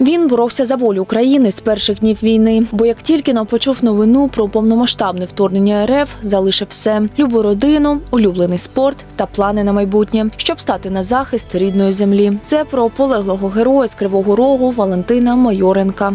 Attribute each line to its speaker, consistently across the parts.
Speaker 1: Він боровся за волю України з перших днів війни, бо як тільки нам почув новину про повномасштабне вторгнення РФ, залишив все любу родину, улюблений спорт та плани на майбутнє, щоб стати на захист рідної землі. Це про полеглого героя з Кривого Рогу Валентина Майоренка.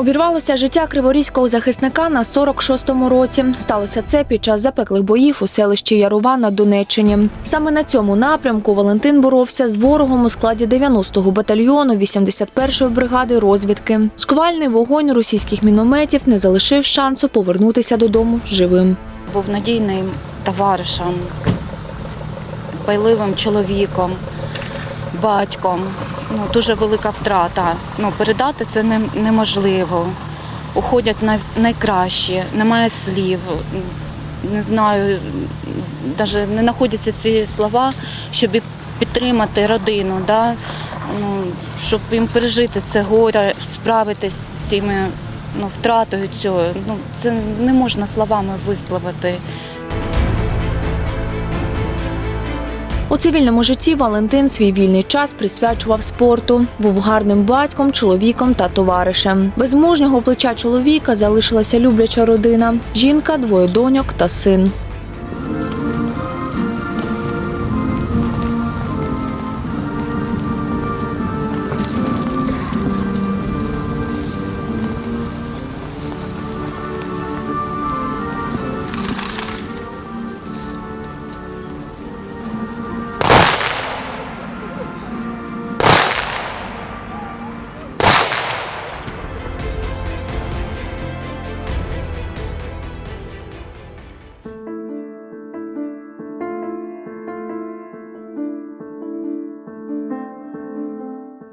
Speaker 1: Обірвалося життя криворізького захисника на 46-му році. Сталося це під час запеклих боїв у селищі Ярова на Донеччині. Саме на цьому напрямку Валентин боровся з ворогом у складі 90-го батальйону 81-ї бригади розвідки. Шквальний вогонь російських мінометів не залишив шансу повернутися додому живим.
Speaker 2: був надійним товаришем, байливим чоловіком, батьком. Ну, дуже велика втрата. Ну, передати це не, неможливо. Уходять най, найкращі, немає слів. Не знаю, навіть не знаходяться ці слова, щоб підтримати родину, да? ну, щоб їм пережити це горе, справитися з цими ну, втратою цього. Ну, це не можна словами висловити.
Speaker 1: У цивільному житті Валентин свій вільний час присвячував спорту. Був гарним батьком, чоловіком та товаришем. Без мужнього плеча чоловіка залишилася любляча родина: жінка, двоє доньок та син.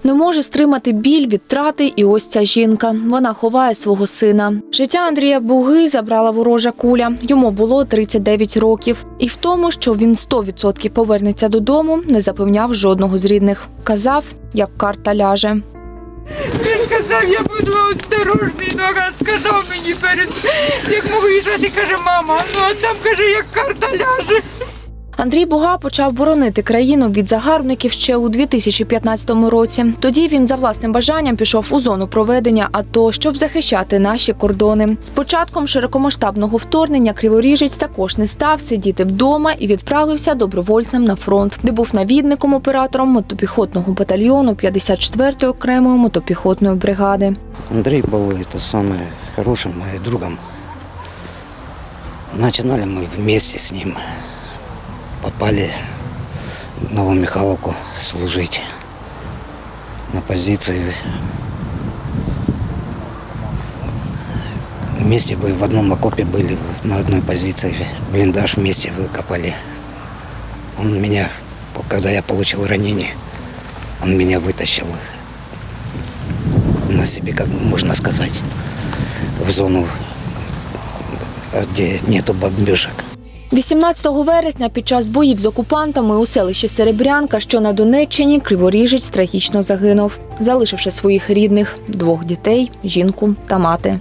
Speaker 1: Не може стримати біль від трати і ось ця жінка. Вона ховає свого сина. Життя Андрія Буги забрала ворожа куля. Йому було 39 років. І в тому, що він 100% повернеться додому, не запевняв жодного з рідних. Казав, як карта ляже.
Speaker 3: Він казав, я буду осторожний, ну раз сказав мені перед як ми виїжджати, каже, мама, ну а там каже, як карта ляже.
Speaker 1: Андрій Буга почав боронити країну від загарбників ще у 2015 році. Тоді він за власним бажанням пішов у зону проведення АТО, щоб захищати наші кордони. З початком широкомасштабного вторгнення Криворіжець також не став сидіти вдома і відправився добровольцем на фронт, де був навідником оператором мотопіхотного батальйону 54-ї окремої мотопіхотної бригади.
Speaker 4: Андрей был это самое хорошим моим другом. Начинали мы вместе с ним. Попали в Новомихайловку служить на позиции. Вместе бы в одном окопе были, на одной позиции. Блиндаж вместе выкопали. Он меня, когда я получил ранение, он меня вытащил на себе, как можно сказать, в зону, где нету бомбежек.
Speaker 1: 18 вересня під час боїв з окупантами у селищі Серебрянка, що на Донеччині, Криворіжець трагічно загинув, залишивши своїх рідних двох дітей, жінку та мати.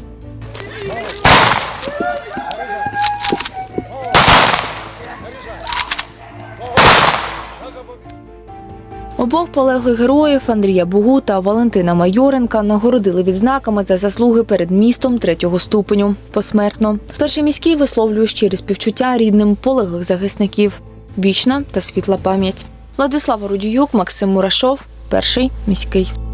Speaker 1: Обох полеглих героїв Андрія Бугу та Валентина Майоренка нагородили відзнаками за заслуги перед містом третього ступеню посмертно. Перший міський висловлює щирі співчуття рідним полеглих захисників. Вічна та світла пам'ять. Владислава Рудіюк, Максим Мурашов, перший міський.